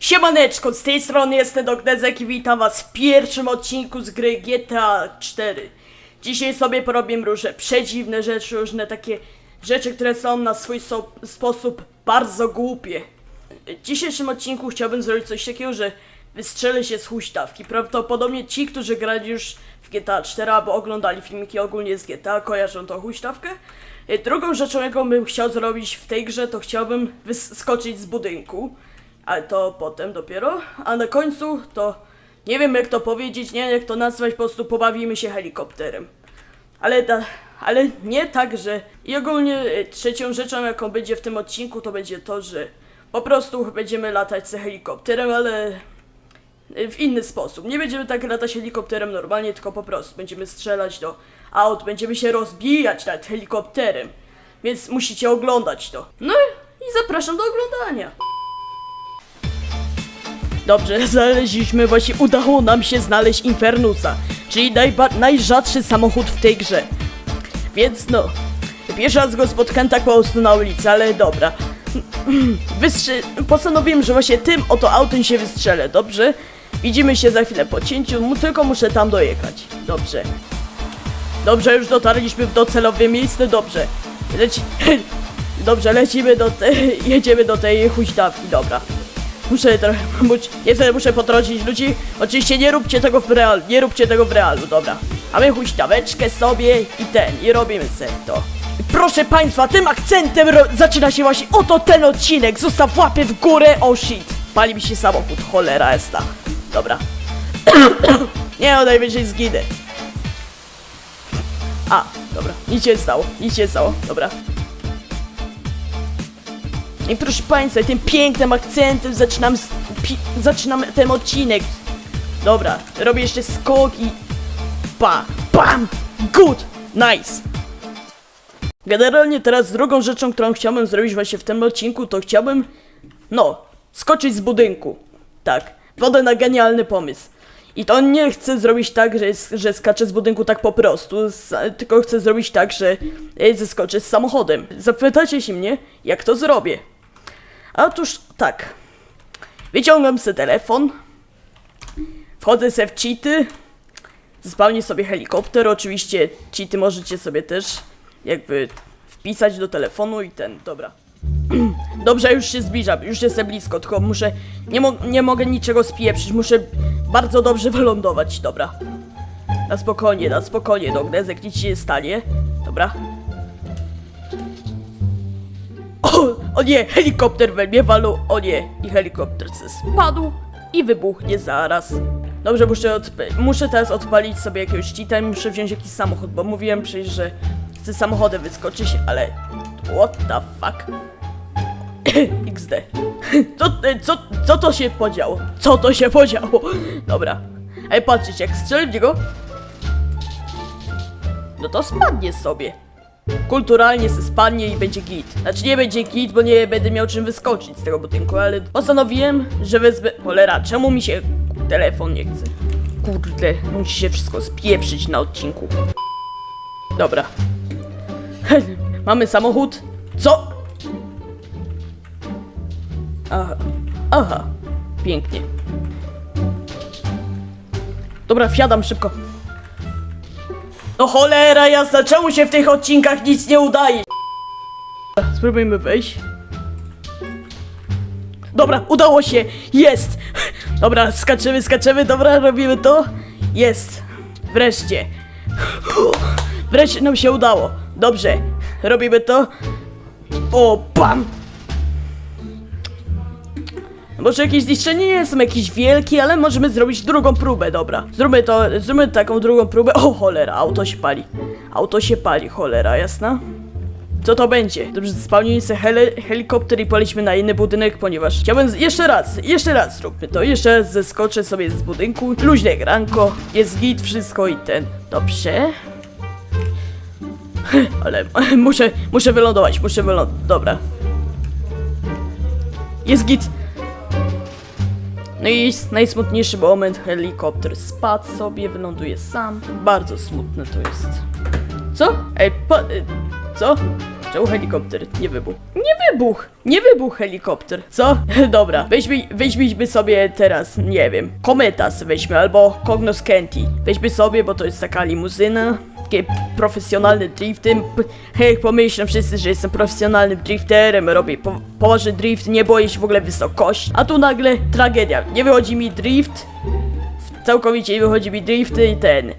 Siemaneczko, z tej strony jestem Dognezek i witam was w pierwszym odcinku z gry GTA 4. Dzisiaj sobie porobię różne przedziwne rzeczy, różne takie rzeczy, które są na swój so sposób bardzo głupie. W dzisiejszym odcinku chciałbym zrobić coś takiego, że wystrzelę się z huśtawki. Prawdopodobnie ci, którzy grali już w GTA 4 albo oglądali filmiki ogólnie z GTA, kojarzą tą huśtawkę. Drugą rzeczą, jaką bym chciał zrobić w tej grze, to chciałbym wyskoczyć z budynku. Ale to potem dopiero. A na końcu to nie wiem jak to powiedzieć, nie jak to nazwać, po prostu pobawimy się helikopterem. Ale, ale nie tak, że. I ogólnie y, trzecią rzeczą, jaką będzie w tym odcinku, to będzie to, że po prostu będziemy latać z helikopterem, ale y, w inny sposób. Nie będziemy tak latać helikopterem normalnie, tylko po prostu będziemy strzelać do aut, będziemy się rozbijać nad helikopterem. Więc musicie oglądać to. No i zapraszam do oglądania. Dobrze, znaleźliśmy, właśnie udało nam się znaleźć Infernusa, czyli najrzadszy samochód w tej grze. Więc no, pierwszy raz go spotkałem tak po na ulicy, ale dobra. Wystrzy- postanowiłem, że właśnie tym oto autem się wystrzelę, dobrze? Widzimy się za chwilę po cięciu, tylko muszę tam dojechać. Dobrze. Dobrze, już dotarliśmy w docelowe miejsce, dobrze. Leci... Dobrze, lecimy do tej... jedziemy do tej huśtawki, dobra. Muszę trochę pomóc. Niestety muszę potrącić ludzi. Oczywiście nie róbcie tego w realu, nie róbcie tego w realu, dobra. A my huśtaweczkę sobie i ten, i robimy sobie to. Proszę państwa, tym akcentem zaczyna się właśnie oto ten odcinek. Zostaw łapy w górę, oh shit. Pali mi się samochód, cholera jest ta. Dobra. nie, no najwyżej zginę. A, dobra, nic się stało, nic się stało, dobra. I proszę Państwa, tym pięknym akcentem zaczynam, zaczynam ten odcinek. Dobra, robię jeszcze skoki. Pa, bam, good, nice. Generalnie teraz drugą rzeczą, którą chciałbym zrobić właśnie w tym odcinku, to chciałbym, no, skoczyć z budynku. Tak, wodę na genialny pomysł. I to nie chcę zrobić tak, że, że skaczę z budynku tak po prostu, tylko chcę zrobić tak, że e, zeskoczę z samochodem. Zapytacie się mnie, jak to zrobię. Otóż tak. Wyciągam sobie telefon, wchodzę sobie w cheaty, spełnię sobie helikopter. Oczywiście cheaty możecie sobie też jakby wpisać do telefonu i ten, dobra. Dobrze, już się zbliżam, już jestem blisko, tylko muszę, nie, mo nie mogę niczego spieprzyć, muszę bardzo dobrze wylądować, dobra. Na spokojnie, na spokojnie, Dognezek, nic się nie stanie. Dobra. O, nie, helikopter we mnie walnął, o nie. I helikopter se spadł i wybuchnie zaraz. Dobrze, muszę, muszę teraz odpalić sobie jakiegoś cheata i muszę wziąć jakiś samochód, bo mówiłem przecież, że chcę samochodem wyskoczyć, ale... What the fuck? XD. Co, co, co to się podziało? Co to się podziało? Dobra. Ej, patrzcie, jak strzelę niego... No to spadnie sobie kulturalnie se spadnie i będzie git. Znaczy nie będzie git, bo nie będę miał czym wyskoczyć z tego budynku, ale postanowiłem, że wezmę... Cholera, czemu mi się telefon nie chce? Kurde, musi się wszystko spieprzyć na odcinku. Dobra. Mamy samochód. Co? Aha. Aha. Pięknie. Dobra, wsiadam szybko. No cholera jasna, czemu się w tych odcinkach nic nie udaje? Spróbujmy wejść. Dobra, udało się! Jest! Dobra, skaczemy, skaczemy, dobra, robimy to. Jest! Wreszcie! Wreszcie nam się udało. Dobrze, robimy to. O, bam! Może jakieś zniszczenie nie są jakieś wielkie, ale możemy zrobić drugą próbę, dobra. Zróbmy to, zróbmy taką drugą próbę. O cholera, auto się pali. Auto się pali, cholera, jasna? Co to będzie? Dobrze, spełnili sobie heli helikopter i poleciśmy na inny budynek, ponieważ chciałbym... Jeszcze raz, jeszcze raz zróbmy to. Jeszcze raz zeskoczę sobie z budynku. Luźne granko, jest git, wszystko i ten. Dobrze. Ale muszę, muszę wylądować, muszę wylądować. Dobra. Jest git. No i najsmutniejszy moment, helikopter spadł sobie, wyląduje sam. Bardzo smutne to jest. Co? Ej, po, y, Co? Czemu helikopter nie wybuchł? Nie wybuchł! Nie wybuchł helikopter. Co? Dobra, weźmy, weźmy sobie teraz, nie wiem, Kometas weźmy, albo Cognos Kenti. Weźmy sobie, bo to jest taka limuzyna. Takie profesjonalne drifty. Hej, pomyślą wszyscy, że jestem profesjonalnym drifterem, robię po, poważny drift, nie boję się w ogóle wysokości. A tu nagle tragedia. Nie wychodzi mi drift. Całkowicie nie wychodzi mi drift i ten.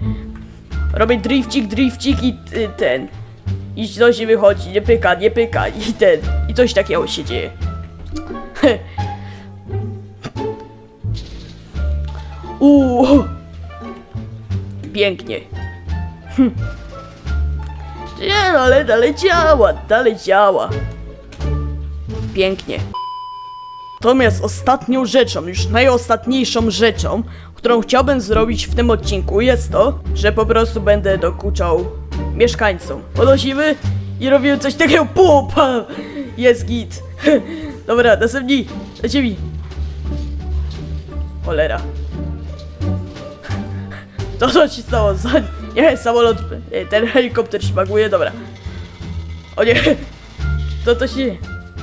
Robię drifcik, drifcik i y, ten. I coś nie wychodzi, nie pyka, nie pyka i ten. I coś takiego się dzieje. Uuu. Pięknie. Nie, no, ale dalej działa, dalej działa. Pięknie. Natomiast ostatnią rzeczą, już najostatniejszą rzeczą, którą chciałbym zrobić w tym odcinku jest to, że po prostu będę dokuczał mieszkańcom. Podnosimy i robimy coś takiego pupa! Jest git. Dobra, następni, lecimy. Cholera. To co ci stało? Nie, samolot, e, ten helikopter szpaguje, dobra. O nie, to to się...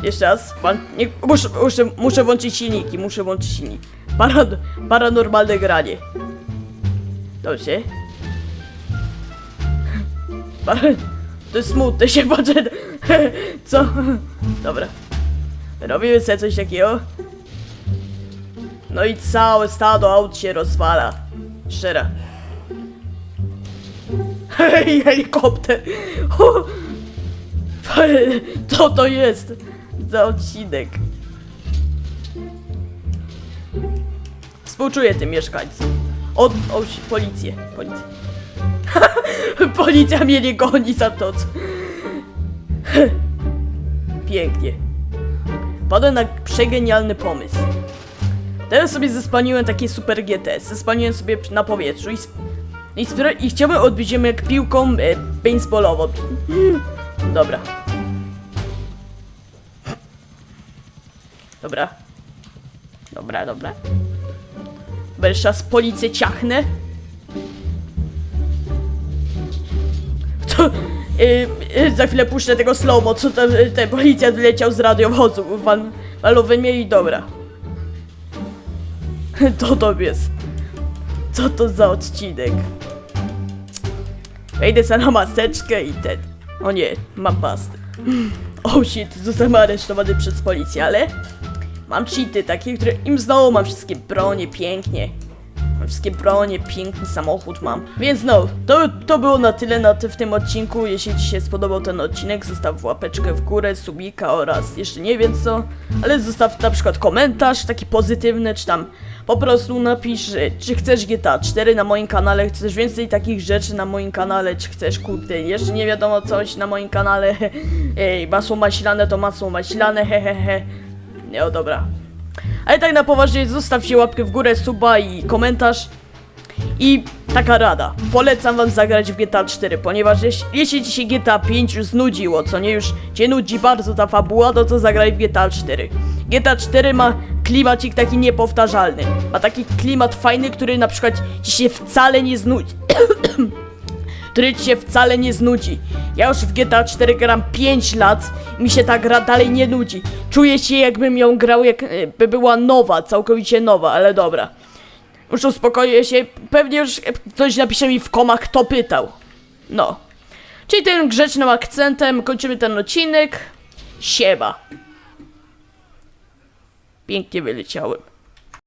Jeszcze raz, pan... Nie, muszę, muszę, muszę włączyć silniki, muszę włączyć silnik. Parad, paranormalne granie. Dobrze. To jest smutne się patrzę. Co? Dobra. Robimy sobie coś takiego. No i całe stado aut się rozwala. Szczera. Hej, helikopter! Co to jest za odcinek? Współczuję tym mieszkańcom. O, o, policję, policję. Policja mnie nie goni za to. Pięknie. Padłem na przegenialny pomysł. Teraz sobie zespaniłem takie super GT. Zespaniłem sobie na powietrzu i, i, i chciałbym odbić ją jak piłką e, baseballową. Dobra. Dobra. Dobra, dobra. Będę czas policję ciachnę. Y, y, za chwilę puszczę tego slowmo, co tam y, ten policjant wyleciał z radiowozu. Wal, walowy mnie i dobra. To to jest. Co to za odcinek? Wejdę sobie na maseczkę i ten. O nie, mam pastę. Oh shit, zostałem aresztowany przez policję, ale mam cheaty takie, które im znowu mam wszystkie bronie, pięknie. Wszystkie bronie, piękny samochód mam. Więc no, to, to było na tyle na ty w tym odcinku. Jeśli Ci się spodobał ten odcinek, zostaw łapeczkę w górę, subika oraz jeszcze nie wiem co. Ale zostaw na przykład komentarz taki pozytywny, czy tam po prostu napisz, czy chcesz GTA 4 na moim kanale, chcesz więcej takich rzeczy na moim kanale, czy chcesz kurde, jeszcze nie wiadomo coś na moim kanale. Ej, masło maślane to masło maślane, hehehe. Nie, o dobra. Ale tak na poważnie, zostawcie łapkę w górę, suba i komentarz. I taka rada, polecam wam zagrać w GTA 4, ponieważ jeśli, jeśli ci się GTA 5 już znudziło, co nie już cię nudzi bardzo ta fabuła, no to zagraj w GTA 4. GTA 4 ma klimacik taki niepowtarzalny. Ma taki klimat fajny, który na przykład ci się wcale nie znudzi. który ci się wcale nie znudzi. Ja już w GTA 4 gram 5 lat mi się ta gra dalej nie nudzi. Czuję się jakbym ją grał jakby była nowa, całkowicie nowa, ale dobra. Już uspokoję się, pewnie już ktoś napisze mi w komach, kto pytał. No. Czyli tym grzecznym akcentem kończymy ten odcinek. Siema. Pięknie wyleciałem.